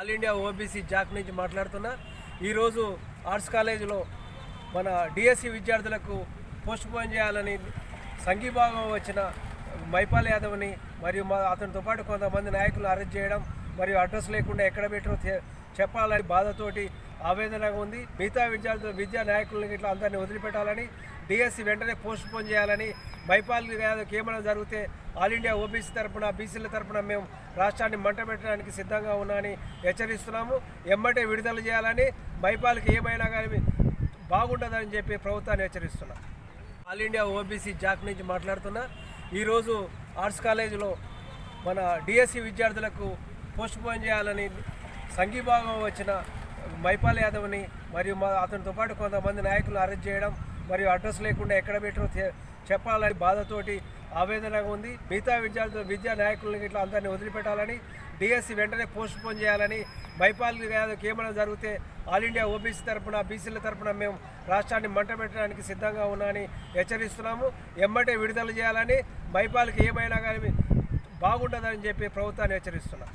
All India OBC Jack నుంచి మాట్లాడుతున్నా. ఈరోజు ఆర్ట్స్ కాలేజీలో మన డిఎస్సి విద్యార్థులకు పోస్ట్ పోన్ చేయాలని సంఘీభాగం వచ్చిన మైపాల్ యాదవ్ని మరియు మా అతనితో పాటు కొంతమంది నాయకులు అరెస్ట్ చేయడం మరియు అడ్రస్ లేకుండా ఎక్కడ పెట్టారో చెప్పాలని బాధతోటి ఆవేదనగా ఉంది. మిగతా విద్యార్థులు విద్యా నాయకులను ఇట్లా అందరినీ వదిలిపెట్టాలని డిఎస్సి వెంటనే పోస్ట్ పోన్ చేయాలని మైపాల్ యాదవ్కి ఏమైనా జరిగితే ఆల్ ఇండియా ఓబీసీ తరపున బీసీల తరఫున మేము రాష్ట్రాన్ని మంట పెట్టడానికి సిద్ధంగా ఉన్నామని హెచ్చరిస్తున్నాము. ఎమ్మటే విడుదల చేయాలని మైపాల్కి ఏమైనా కానీ బాగుంటుందని చెప్పి ప్రభుత్వాన్ని హెచ్చరిస్తున్నాం. ఆల్ ఇండియా ఓబీసీ జాక్ నుంచి మాట్లాడుతున్నా. ఈరోజు ఆర్ట్స్ కాలేజీలో మన డిఎస్సి విద్యార్థులకు పోస్ట్ పోన్ చేయాలని సంఘీభాగం వచ్చిన మైపాల్ యాదవ్ని మరియు మా అతనితో పాటు కొంతమంది నాయకులు అరెస్ట్ చేయడం మరియు అడ్రస్ లేకుండా ఎక్కడ పెట్టారో చెప్పాలని బాధతోటి ఆవేదనగా ఉంది. మిగతా విద్యార్థులు విద్యా నాయకులను ఇట్లా అందరినీ వదిలిపెట్టాలని డిఎస్సి వెంటనే పోస్ట్ పోన్ చేయాలని మైపాల్ యాదవ్కి ఏమైనా జరిగితే ఆల్ ఇండియా ఓబీసీ తరపున బీసీల తరపున మేము రాష్ట్రాన్ని మంట పెట్టడానికి సిద్ధంగా ఉన్నామని హెచ్చరిస్తున్నాము. ఎమ్మటే విడుదల చేయాలని మైపాల్కి ఏమైనా కానీ బాగుంటుందని చెప్పి ప్రభుత్వాన్ని హెచ్చరిస్తున్నాం.